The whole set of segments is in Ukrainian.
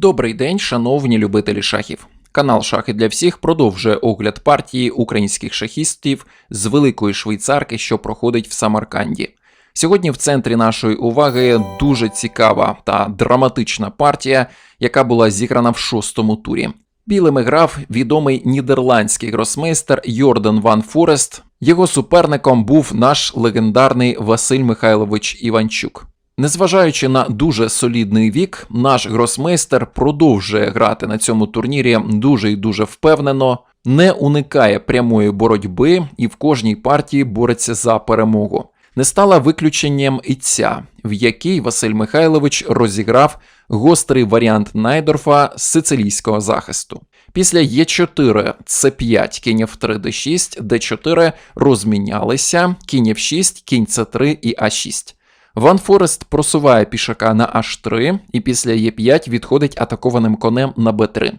Добрий день, шановні любителі шахів. Канал Шахи для всіх продовжує огляд партії українських шахістів з великої швейцарки, що проходить в Самарканді. Сьогодні в центрі нашої уваги дуже цікава та драматична партія, яка була зіграна в шостому турі. Білими грав відомий нідерландський гросмейстер Йордан Ван Форест. Його суперником був наш легендарний Василь Михайлович Іванчук. Незважаючи на дуже солідний вік, наш гросмейстер продовжує грати на цьому турнірі дуже і дуже впевнено, не уникає прямої боротьби і в кожній партії бореться за перемогу. Не стала виключенням і ця, в якій Василь Михайлович розіграв гострий варіант Найдорфа з сицилійського захисту. Після Е4, С5, кінь F3, Д6, Д4 розмінялися, кінь F6, кінь С3 і А6. Ван Форест просуває пішака на H3 і після Е5 відходить атакованим конем на Б3.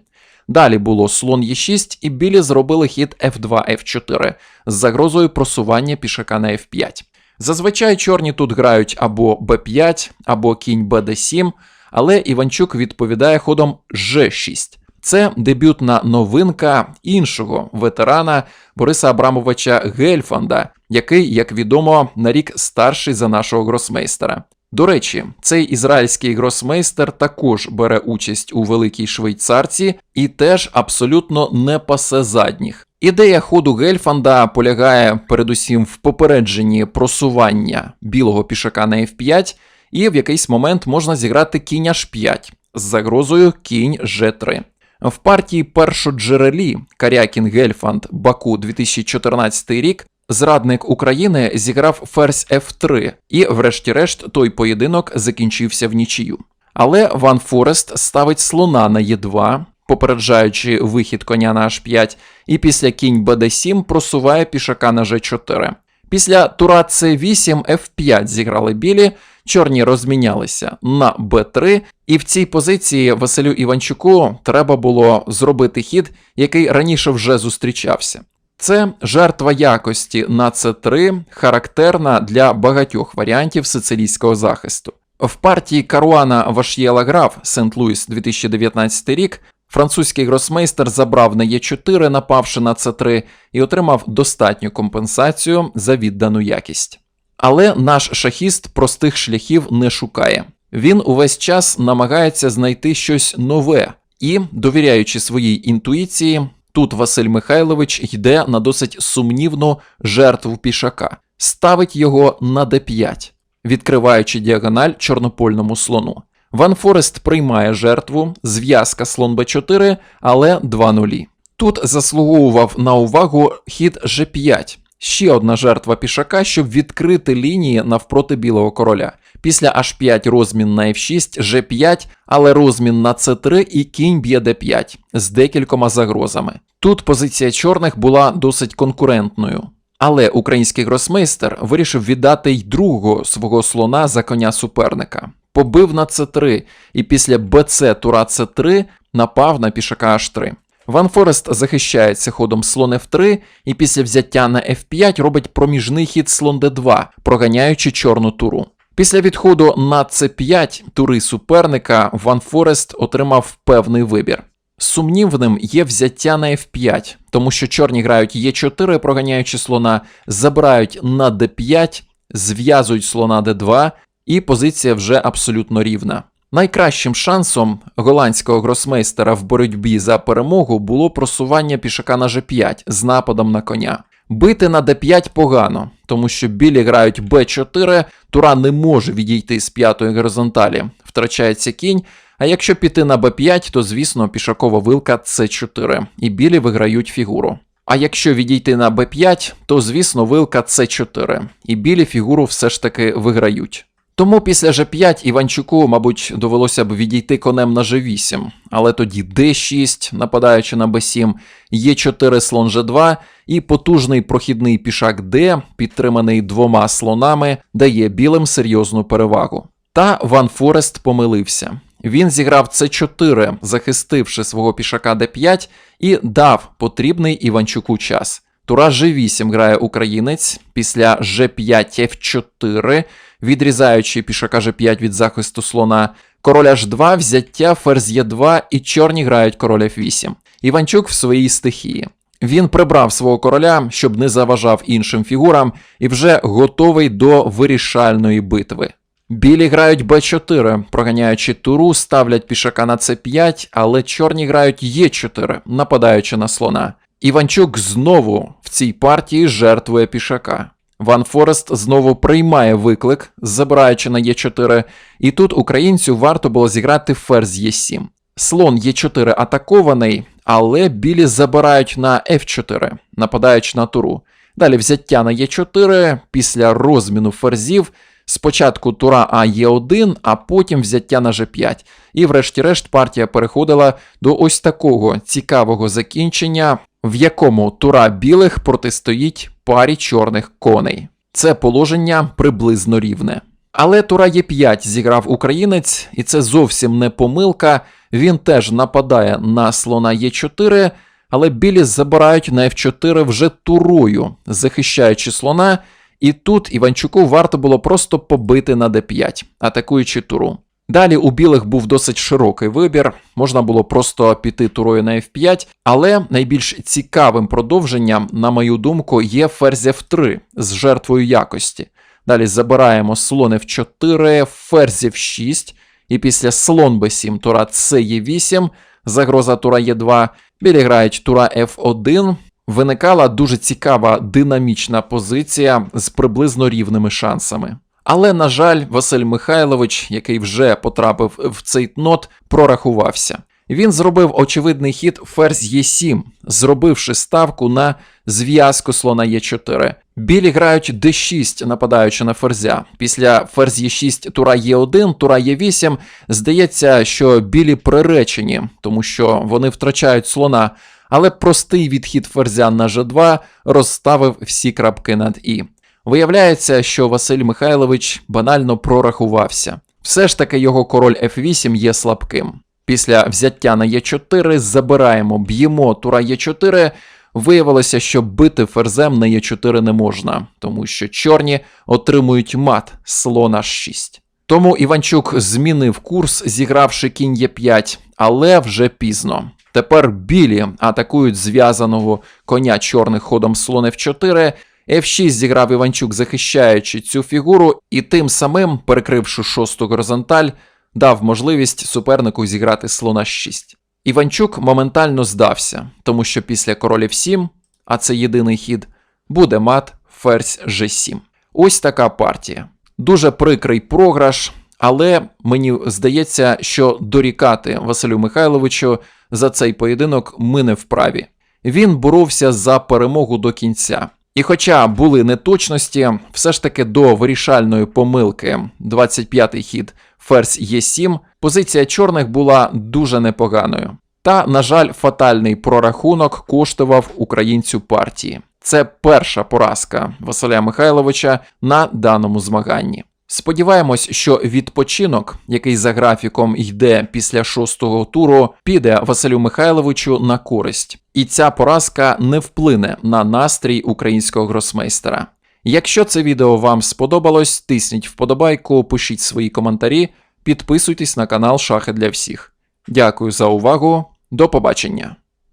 Далі було слон Е6, і білі зробили хід F2 F4 з загрозою просування пішака на F5. Зазвичай чорні тут грають або Б5, або кінь БД7, але Іванчук відповідає ходом Ж6. Це дебютна новинка іншого ветерана Бориса Абрамовича Гельфанда, який, як відомо, на рік старший за нашого гросмейстера. До речі, цей ізраїльський гросмейстер також бере участь у великій швейцарці і теж абсолютно не пасе задніх. Ідея ходу Гельфанда полягає передусім в попередженні просування білого пішака на F5, і в якийсь момент можна зіграти кінь H5 з загрозою кінь G3. В партії першоджерелі Карякін Гельфанд Баку 2014 рік зрадник України зіграв ферзь F3, і, врешті-решт, той поєдинок закінчився в нічию. Але Ван Форест ставить слона на Е2, попереджаючи вихід коня на H5, і після кінь БД7 просуває пішака на G4. Після тура С8 F5 зіграли білі, чорні розмінялися на Б3, і в цій позиції Василю Іванчуку треба було зробити хід, який раніше вже зустрічався. Це жертва якості на С3, характерна для багатьох варіантів сицилійського захисту. В партії Каруана Вашєла Граф Сент-Луіс 2019 рік Французький гросмейстер забрав на Е4, напавши на С3, і отримав достатню компенсацію за віддану якість. Але наш шахіст простих шляхів не шукає. Він увесь час намагається знайти щось нове і, довіряючи своїй інтуїції, тут Василь Михайлович йде на досить сумнівну жертву пішака, ставить його на d5, відкриваючи діагональ чорнопольному слону. Ван Форест приймає жертву, зв'язка слон Б4, але 2 нулі. Тут заслуговував на увагу хід G5, ще одна жертва пішака, щоб відкрити лінії навпроти білого короля. Після H5 розмін на F6, G5, але розмін на C3 і кінь б'є D5 з декількома загрозами. Тут позиція чорних була досить конкурентною. Але український гросмейстер вирішив віддати й другого свого слона за коня суперника побив на С3 і після БЦ тура С3 напав на пішака H3. Ван Форест захищається ходом слон F3 і після взяття на F5 робить проміжний хід слон D2, проганяючи чорну туру. Після відходу на С5 тури суперника Ван Форест отримав певний вибір. Сумнівним є взяття на F5, тому що чорні грають Е4, проганяючи слона, забирають на D5, зв'язують слона D2 і позиція вже абсолютно рівна. Найкращим шансом голландського гросмейстера в боротьбі за перемогу було просування пішака на G5 з нападом на коня. Бити на d5 погано, тому що білі грають b4, тура не може відійти з п'ятої горизонталі, втрачається кінь. А якщо піти на b5, то звісно пішакова вилка c4, і білі виграють фігуру. А якщо відійти на b5, то звісно вилка c4, і білі фігуру все ж таки виграють. Тому після G5 Іванчуку, мабуть, довелося б відійти конем на G8, але тоді D6, нападаючи на B7, Е4 слон G2 і потужний прохідний пішак D, підтриманий двома слонами, дає білим серйозну перевагу. Та Ван Форест помилився. Він зіграв С4, захистивши свого пішака d5, і дав потрібний Іванчуку час. Тура G8 грає українець після G5 F4 відрізаючи пішака G5 від захисту слона, Король H2, взяття, ферзь Е2 і чорні грають король F8. Іванчук в своїй стихії. Він прибрав свого короля, щоб не заважав іншим фігурам, і вже готовий до вирішальної битви. Білі грають Б4, проганяючи туру, ставлять пішака на С5, але чорні грають Е4, нападаючи на слона. Іванчук знову в цій партії жертвує пішака. Ван Форест знову приймає виклик, забираючи на Е4, і тут українцю варто було зіграти ферзь Е7. Слон Е4 атакований, але білі забирають на F4, нападаючи на туру. Далі взяття на Е4 після розміну ферзів. Спочатку тура А Е1, а потім взяття на G5. І врешті-решт партія переходила до ось такого цікавого закінчення, в якому тура білих протистоїть парі чорних коней. Це положення приблизно рівне. Але тура Е5 зіграв українець, і це зовсім не помилка. Він теж нападає на слона Е4, але білі забирають на F4 вже турою, захищаючи слона. І тут Іванчуку варто було просто побити на d5, атакуючи туру. Далі у білих був досить широкий вибір, можна було просто піти турою на f5, але найбільш цікавим продовженням, на мою думку, є ферзь f3 з жертвою якості. Далі забираємо слон f4, ферзь f6, і після слон b7, тура c e8, загроза тура e2, білі грають тура f1, виникала дуже цікава динамічна позиція з приблизно рівними шансами. Але, на жаль, Василь Михайлович, який вже потрапив в цей нот, прорахувався. Він зробив очевидний хід ферзь Е7, зробивши ставку на зв'язку слона Е4. Білі грають d6, нападаючи на ферзя. Після ферзь Е6 тура Е1, тура Е8. Здається, що білі приречені, тому що вони втрачають слона але простий відхід ферзя на G2 розставив всі крапки над І. Виявляється, що Василь Михайлович банально прорахувався. Все ж таки його король F8 є слабким. Після взяття на Е4 забираємо, б'ємо тура Е4. Виявилося, що бити ферзем на Е4 не можна, тому що чорні отримують мат слона 6. Тому Іванчук змінив курс, зігравши кінь Е5, але вже пізно. Тепер білі атакують зв'язаного коня чорних ходом слон F4. F6 зіграв Іванчук, захищаючи цю фігуру, і тим самим, перекривши шосту горизонталь, дав можливість супернику зіграти слона 6. Іванчук моментально здався, тому що після король F7, а це єдиний хід, буде мат ферзь G7. Ось така партія. Дуже прикрий програш, але мені здається, що дорікати Василю Михайловичу за цей поєдинок ми не вправі. Він боровся за перемогу до кінця. І хоча були неточності, все ж таки до вирішальної помилки 25-й хід ферзь Е7, позиція чорних була дуже непоганою. Та, на жаль, фатальний прорахунок коштував українцю партії. Це перша поразка Василя Михайловича на даному змаганні. Сподіваємось, що відпочинок, який за графіком йде після шостого туру, піде Василю Михайловичу на користь, і ця поразка не вплине на настрій українського гросмейстера. Якщо це відео вам сподобалось, тисніть вподобайку, пишіть свої коментарі, підписуйтесь на канал Шахи для всіх. Дякую за увагу, до побачення!